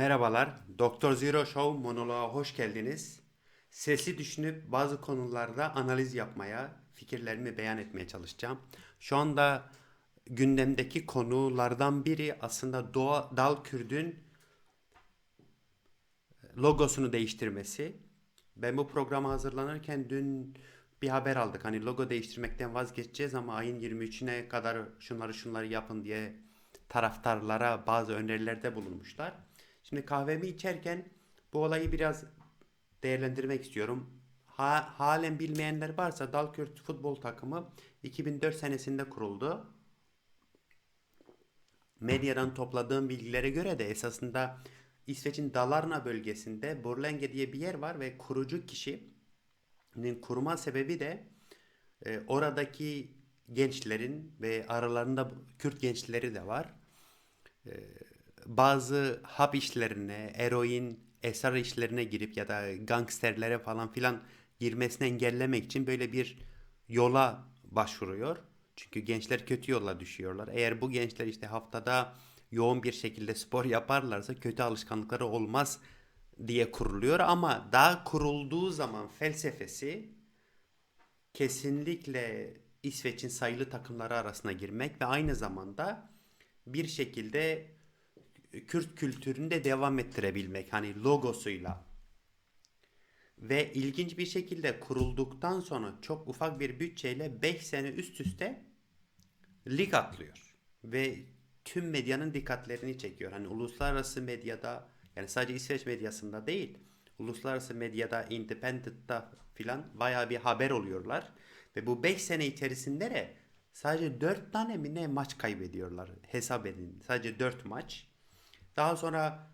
Merhabalar, Doktor Zero Show monoloğa hoş geldiniz. Sesli düşünüp bazı konularda analiz yapmaya, fikirlerimi beyan etmeye çalışacağım. Şu anda gündemdeki konulardan biri aslında Doğa, Dal Kürd'ün logosunu değiştirmesi. Ben bu programa hazırlanırken dün bir haber aldık. Hani logo değiştirmekten vazgeçeceğiz ama ayın 23'üne kadar şunları şunları yapın diye taraftarlara bazı önerilerde bulunmuşlar. Şimdi kahvemi içerken bu olayı biraz değerlendirmek istiyorum. Ha, halen bilmeyenler varsa Dalkürt futbol takımı 2004 senesinde kuruldu. Medyadan topladığım bilgilere göre de esasında İsveç'in Dalarna bölgesinde Borlänge diye bir yer var ve kurucu kişinin kurma sebebi de e, oradaki gençlerin ve aralarında Kürt gençleri de var. E, bazı hap işlerine, eroin, esrar işlerine girip ya da gangsterlere falan filan girmesini engellemek için böyle bir yola başvuruyor. Çünkü gençler kötü yola düşüyorlar. Eğer bu gençler işte haftada yoğun bir şekilde spor yaparlarsa kötü alışkanlıkları olmaz diye kuruluyor ama daha kurulduğu zaman felsefesi kesinlikle İsveç'in sayılı takımları arasına girmek ve aynı zamanda bir şekilde Kürt kültürünü de devam ettirebilmek hani logosuyla. Ve ilginç bir şekilde kurulduktan sonra çok ufak bir bütçeyle 5 sene üst üste lig atlıyor. Ve tüm medyanın dikkatlerini çekiyor. Hani uluslararası medyada yani sadece İsveç medyasında değil uluslararası medyada Independent'ta filan bayağı bir haber oluyorlar. Ve bu 5 sene içerisinde de sadece 4 tane mi ne maç kaybediyorlar hesap edin. Sadece 4 maç. Daha sonra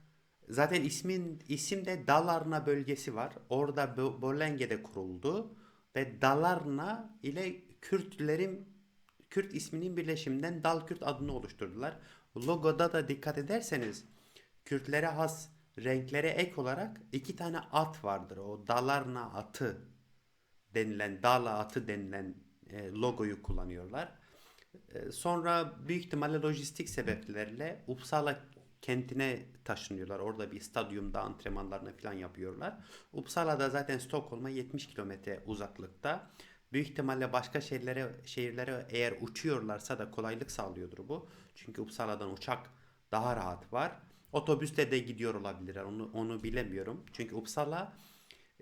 zaten ismin isimde Dalarna bölgesi var. Orada Bo- Borlenge'de kuruldu ve Dalarna ile Kürtlerin Kürt isminin birleşiminden Dalkürt adını oluşturdular. Logoda da dikkat ederseniz Kürtlere has renklere ek olarak iki tane at vardır. O Dalarna atı denilen, Dala atı denilen e, logoyu kullanıyorlar. E, sonra büyük ihtimalle lojistik sebeplerle Uppsala kentine taşınıyorlar. Orada bir stadyumda antrenmanlarını falan yapıyorlar. Uppsala'da zaten Stockholm'a 70 kilometre uzaklıkta. Büyük ihtimalle başka şehirlere, şehirlere eğer uçuyorlarsa da kolaylık sağlıyordur bu. Çünkü Uppsala'dan uçak daha rahat var. Otobüste de gidiyor olabilirler. Onu, onu bilemiyorum. Çünkü Uppsala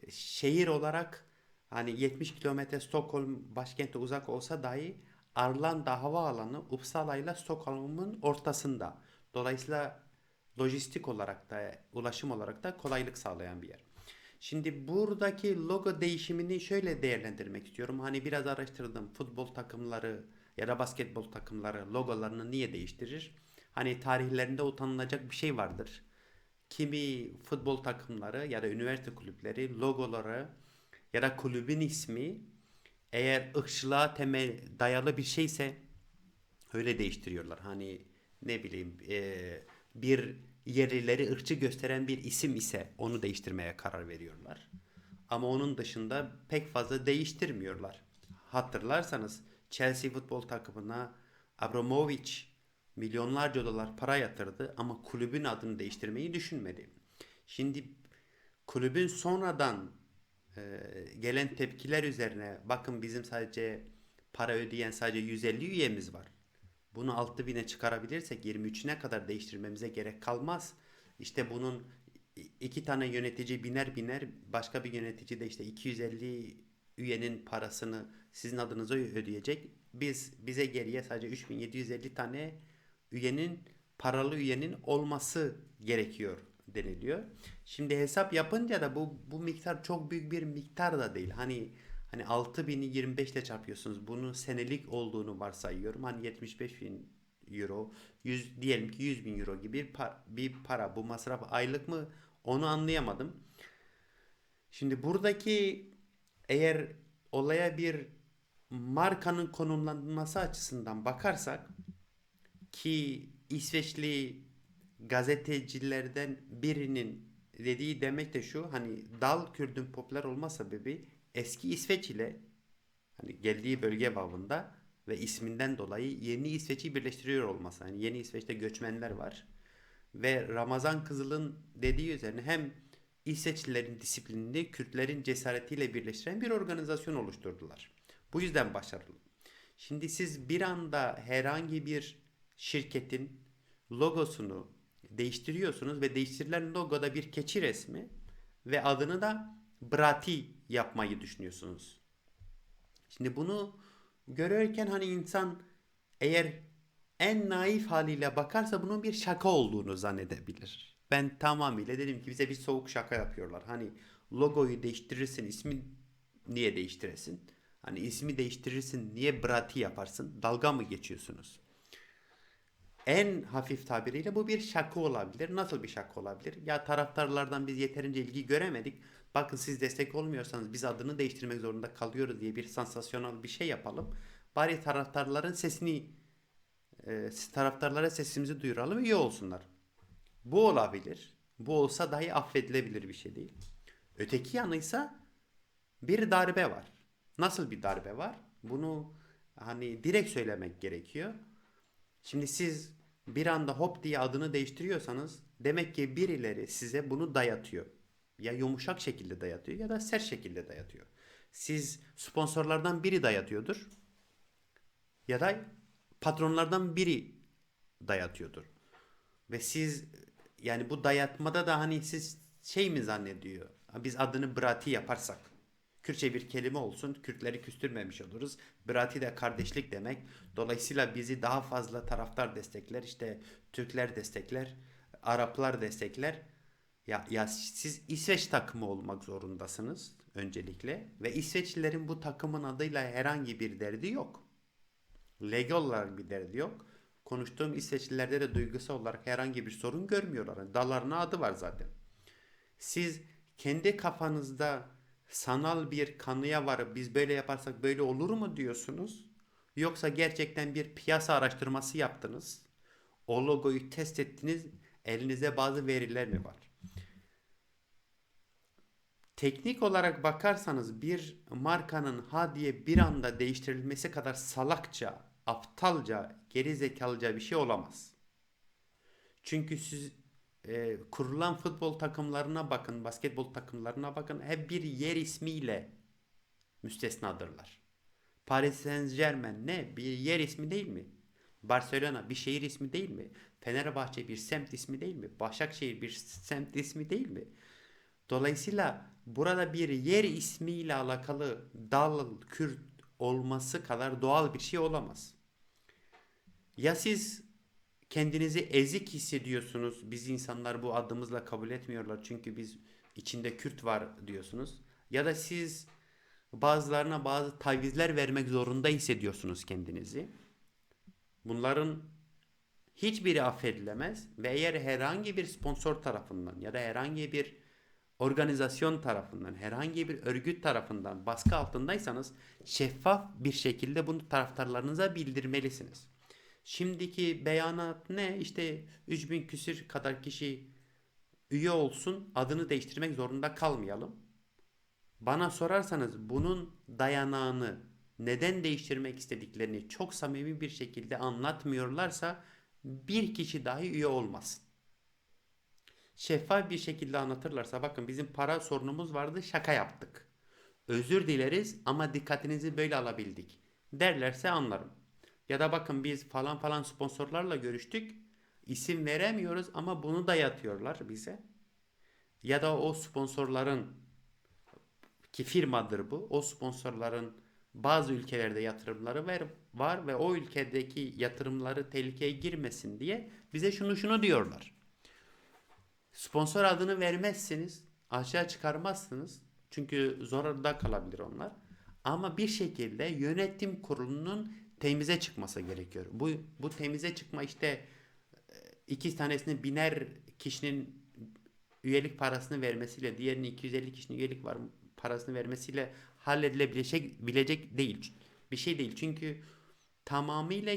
e, şehir olarak hani 70 kilometre Stockholm başkente uzak olsa dahi Arlanda havaalanı Uppsala ile Stockholm'un ortasında. Dolayısıyla lojistik olarak da ulaşım olarak da kolaylık sağlayan bir yer. Şimdi buradaki logo değişimini şöyle değerlendirmek istiyorum. Hani biraz araştırdım. Futbol takımları ya da basketbol takımları logolarını niye değiştirir? Hani tarihlerinde utanılacak bir şey vardır. Kimi futbol takımları ya da üniversite kulüpleri logoları ya da kulübün ismi eğer ırkçılığa temel dayalı bir şeyse öyle değiştiriyorlar. Hani ne bileyim e, bir yerlileri ırkçı gösteren bir isim ise onu değiştirmeye karar veriyorlar. Ama onun dışında pek fazla değiştirmiyorlar. Hatırlarsanız Chelsea futbol takımına Abramovich milyonlarca dolar para yatırdı ama kulübün adını değiştirmeyi düşünmedi. Şimdi kulübün sonradan e, gelen tepkiler üzerine bakın bizim sadece para ödeyen sadece 150 üyemiz var. Bunu 6000'e çıkarabilirsek 23'üne kadar değiştirmemize gerek kalmaz. İşte bunun iki tane yönetici biner biner başka bir yönetici de işte 250 üyenin parasını sizin adınıza ödeyecek. Biz bize geriye sadece 3750 tane üyenin paralı üyenin olması gerekiyor deniliyor. Şimdi hesap yapınca da bu bu miktar çok büyük bir miktar da değil. Hani hani 6000'i 25 ile çarpıyorsunuz. Bunun senelik olduğunu varsayıyorum. Hani 75 bin euro, 100 diyelim ki 100 bin euro gibi bir, par- bir para. Bu masraf aylık mı? Onu anlayamadım. Şimdi buradaki eğer olaya bir markanın konumlanması açısından bakarsak ki İsveçli gazetecilerden birinin dediği demek de şu hani Dal Kürdün popüler olma sebebi eski İsveç ile hani geldiği bölge babında ve isminden dolayı yeni İsveç'i birleştiriyor olması. Hani yeni İsveç'te göçmenler var Ve Ramazan Kızıl'ın dediği üzerine hem İsveçlilerin disiplinini Kürtlerin cesaretiyle birleştiren bir organizasyon oluşturdular. Bu yüzden başarılı. Şimdi siz bir anda herhangi bir şirketin logosunu değiştiriyorsunuz ve değiştirilen logoda bir keçi resmi ve adını da Brati yapmayı düşünüyorsunuz. Şimdi bunu görürken hani insan eğer en naif haliyle bakarsa bunun bir şaka olduğunu zannedebilir. Ben tamamıyla dedim ki bize bir soğuk şaka yapıyorlar. Hani logoyu değiştirirsin, ismi niye değiştiresin? Hani ismi değiştirirsin, niye Brati yaparsın? Dalga mı geçiyorsunuz? En hafif tabiriyle bu bir şaka olabilir. Nasıl bir şaka olabilir? Ya taraftarlardan biz yeterince ilgi göremedik. Bakın siz destek olmuyorsanız biz adını değiştirmek zorunda kalıyoruz diye bir sansasyonel bir şey yapalım. Bari taraftarların sesini e, taraftarlara sesimizi duyuralım üye olsunlar. Bu olabilir. Bu olsa dahi affedilebilir bir şey değil. Öteki yanıysa bir darbe var. Nasıl bir darbe var? Bunu hani direkt söylemek gerekiyor. Şimdi siz bir anda hop diye adını değiştiriyorsanız demek ki birileri size bunu dayatıyor. Ya yumuşak şekilde dayatıyor ya da sert şekilde dayatıyor. Siz sponsorlardan biri dayatıyordur ya da patronlardan biri dayatıyordur. Ve siz yani bu dayatmada da hani siz şey mi zannediyor? Biz adını Brati yaparsak Kürtçe bir kelime olsun. Kürtleri küstürmemiş oluruz. Brati de kardeşlik demek. Dolayısıyla bizi daha fazla taraftar destekler. İşte Türkler destekler. Araplar destekler. Ya, ya siz İsveç takımı olmak zorundasınız öncelikle. Ve İsveçlilerin bu takımın adıyla herhangi bir derdi yok. Legal olarak bir derdi yok. Konuştuğum İsveçlilerde de duygusal olarak herhangi bir sorun görmüyorlar. Dalarına adı var zaten. Siz kendi kafanızda sanal bir kanıya varıp biz böyle yaparsak böyle olur mu diyorsunuz? Yoksa gerçekten bir piyasa araştırması yaptınız. O logoyu test ettiniz. Elinizde bazı veriler mi var? Teknik olarak bakarsanız bir markanın ha diye bir anda değiştirilmesi kadar salakça, aptalca, geri zekalıca bir şey olamaz. Çünkü siz e, kurulan futbol takımlarına bakın, basketbol takımlarına bakın hep bir yer ismiyle müstesnadırlar. Paris Saint Germain ne? Bir yer ismi değil mi? Barcelona bir şehir ismi değil mi? Fenerbahçe bir semt ismi değil mi? Başakşehir bir semt ismi değil mi? Dolayısıyla burada bir yer ismiyle alakalı dal, Kürt olması kadar doğal bir şey olamaz. Ya siz kendinizi ezik hissediyorsunuz. Biz insanlar bu adımızla kabul etmiyorlar çünkü biz içinde Kürt var diyorsunuz. Ya da siz bazılarına bazı tavizler vermek zorunda hissediyorsunuz kendinizi. Bunların hiçbiri affedilemez ve eğer herhangi bir sponsor tarafından ya da herhangi bir organizasyon tarafından, herhangi bir örgüt tarafından baskı altındaysanız şeffaf bir şekilde bunu taraftarlarınıza bildirmelisiniz. Şimdiki beyanat ne? İşte 3000 küsür kadar kişi üye olsun, adını değiştirmek zorunda kalmayalım. Bana sorarsanız bunun dayanağını neden değiştirmek istediklerini çok samimi bir şekilde anlatmıyorlarsa bir kişi dahi üye olmasın. Şeffaf bir şekilde anlatırlarsa bakın bizim para sorunumuz vardı şaka yaptık. Özür dileriz ama dikkatinizi böyle alabildik derlerse anlarım. Ya da bakın biz falan falan sponsorlarla görüştük. İsim veremiyoruz ama bunu da yatıyorlar bize. Ya da o sponsorların ki firmadır bu. O sponsorların bazı ülkelerde yatırımları var, var ve o ülkedeki yatırımları tehlikeye girmesin diye bize şunu şunu diyorlar. Sponsor adını vermezseniz aşağı çıkarmazsınız. Çünkü zorda kalabilir onlar. Ama bir şekilde yönetim kurulunun temize çıkması gerekiyor. Bu bu temize çıkma işte e, iki tanesini biner kişinin üyelik parasını vermesiyle diğerinin 250 kişinin üyelik var parasını vermesiyle halledilebilecek bilecek değil. Bir şey değil. Çünkü tamamıyla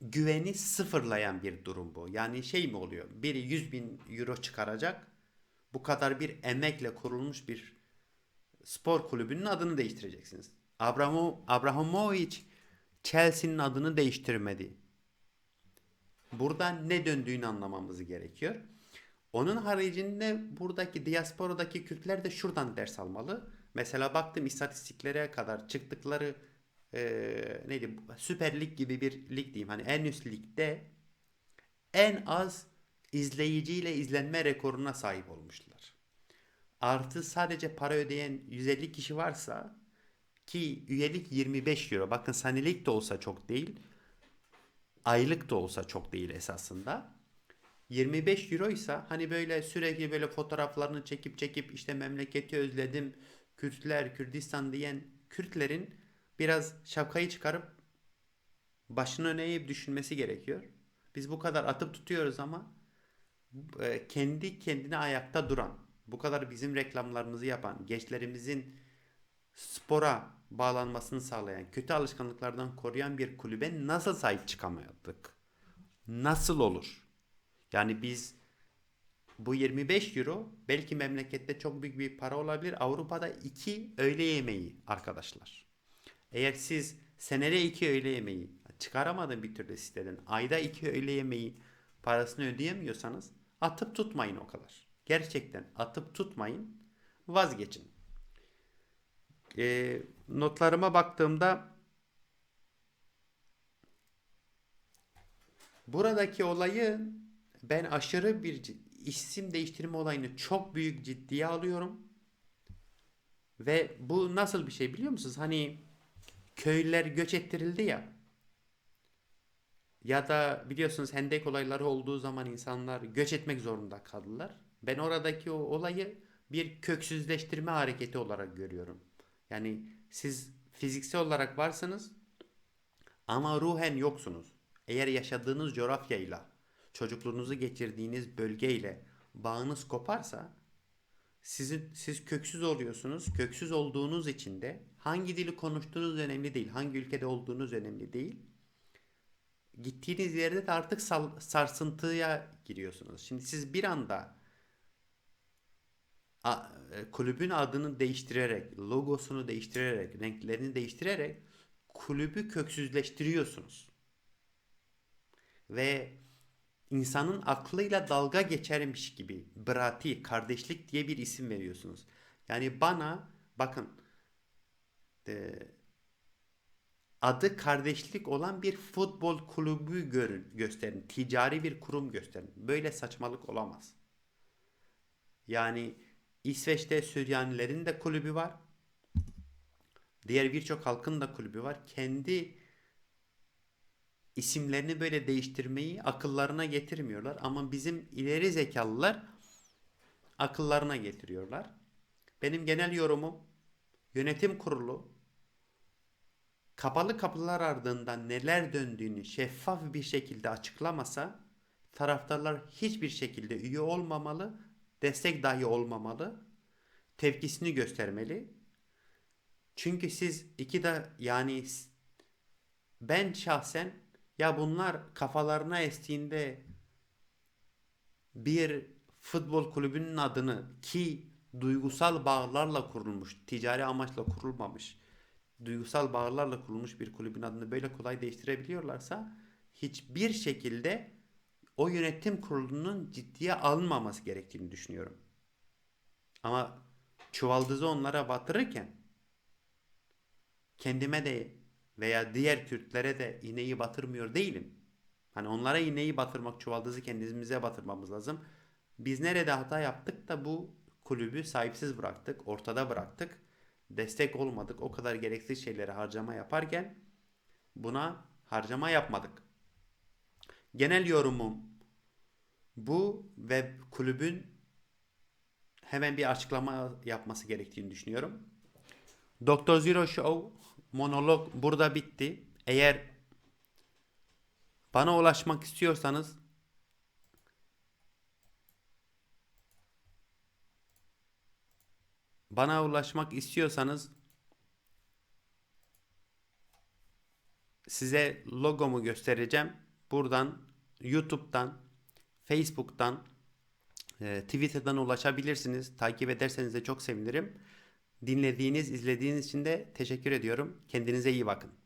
güveni sıfırlayan bir durum bu. Yani şey mi oluyor? Biri 100 bin euro çıkaracak. Bu kadar bir emekle kurulmuş bir spor kulübünün adını değiştireceksiniz. Abramo, Abramovich Chelsea'nin adını değiştirmedi. Burada ne döndüğünü anlamamız gerekiyor. Onun haricinde buradaki diasporadaki Kürtler de şuradan ders almalı. Mesela baktım istatistiklere kadar çıktıkları eee neydi Süper Lig gibi bir lig diyeyim. Hani en üst ligde en az izleyiciyle izlenme rekoruna sahip olmuşlar. Artı sadece para ödeyen 150 kişi varsa ki üyelik 25 euro. Bakın senelik de olsa çok değil. Aylık da olsa çok değil esasında. 25 euro ise hani böyle sürekli böyle fotoğraflarını çekip çekip işte memleketi özledim, Kürtler, Kürdistan diyen Kürtlerin biraz şapkayı çıkarıp başını öne eğip düşünmesi gerekiyor. Biz bu kadar atıp tutuyoruz ama e, kendi kendine ayakta duran, bu kadar bizim reklamlarımızı yapan, gençlerimizin spora bağlanmasını sağlayan, kötü alışkanlıklardan koruyan bir kulübe nasıl sahip çıkamadık? Nasıl olur? Yani biz bu 25 euro belki memlekette çok büyük bir para olabilir. Avrupa'da 2 öğle yemeği arkadaşlar. Eğer siz senede 2 öğle yemeği çıkaramadın bir türlü siteden ayda 2 öğle yemeği parasını ödeyemiyorsanız atıp tutmayın o kadar. Gerçekten atıp tutmayın. Vazgeçin. Ee, notlarıma baktığımda buradaki olayı ben aşırı bir isim değiştirme olayını çok büyük ciddiye alıyorum. Ve bu nasıl bir şey biliyor musunuz? Hani köylüler göç ettirildi ya. Ya da biliyorsunuz hendek olayları olduğu zaman insanlar göç etmek zorunda kaldılar. Ben oradaki o olayı bir köksüzleştirme hareketi olarak görüyorum. Yani siz fiziksel olarak varsınız ama ruhen yoksunuz. Eğer yaşadığınız coğrafyayla, çocukluğunuzu geçirdiğiniz bölgeyle bağınız koparsa sizin siz köksüz oluyorsunuz. Köksüz olduğunuz için de hangi dili konuştuğunuz önemli değil. Hangi ülkede olduğunuz önemli değil. Gittiğiniz yerde de artık sarsıntıya giriyorsunuz. Şimdi siz bir anda e, kulübün adını değiştirerek, logosunu değiştirerek, renklerini değiştirerek kulübü köksüzleştiriyorsunuz. Ve insanın aklıyla dalga geçermiş gibi brati, kardeşlik diye bir isim veriyorsunuz. Yani bana bakın e, adı kardeşlik olan bir futbol kulübü görün, gösterin. Ticari bir kurum gösterin. Böyle saçmalık olamaz. Yani İsveç'te Süryanilerin de kulübü var. Diğer birçok halkın da kulübü var. Kendi isimlerini böyle değiştirmeyi akıllarına getirmiyorlar. Ama bizim ileri zekalılar akıllarına getiriyorlar. Benim genel yorumum yönetim kurulu kapalı kapılar ardından neler döndüğünü şeffaf bir şekilde açıklamasa taraftarlar hiçbir şekilde üye olmamalı, destek dahi olmamalı, tepkisini göstermeli. Çünkü siz iki de yani ben şahsen ya bunlar kafalarına estiğinde bir futbol kulübünün adını ki duygusal bağlarla kurulmuş, ticari amaçla kurulmamış, duygusal bağlarla kurulmuş bir kulübün adını böyle kolay değiştirebiliyorlarsa hiçbir şekilde o yönetim kurulunun ciddiye alınmaması gerektiğini düşünüyorum. Ama çuvaldızı onlara batırırken kendime de veya diğer Kürtlere de iğneyi batırmıyor değilim. Hani onlara iğneyi batırmak, çuvaldızı kendimize batırmamız lazım. Biz nerede hata yaptık da bu kulübü sahipsiz bıraktık, ortada bıraktık. Destek olmadık. O kadar gereksiz şeylere harcama yaparken buna harcama yapmadık. Genel yorumum bu ve kulübün hemen bir açıklama yapması gerektiğini düşünüyorum. Doktor Zero Show monolog burada bitti. Eğer bana ulaşmak istiyorsanız bana ulaşmak istiyorsanız size logomu göstereceğim. Buradan YouTube'dan, Facebook'tan, e, Twitter'dan ulaşabilirsiniz. Takip ederseniz de çok sevinirim. Dinlediğiniz, izlediğiniz için de teşekkür ediyorum. Kendinize iyi bakın.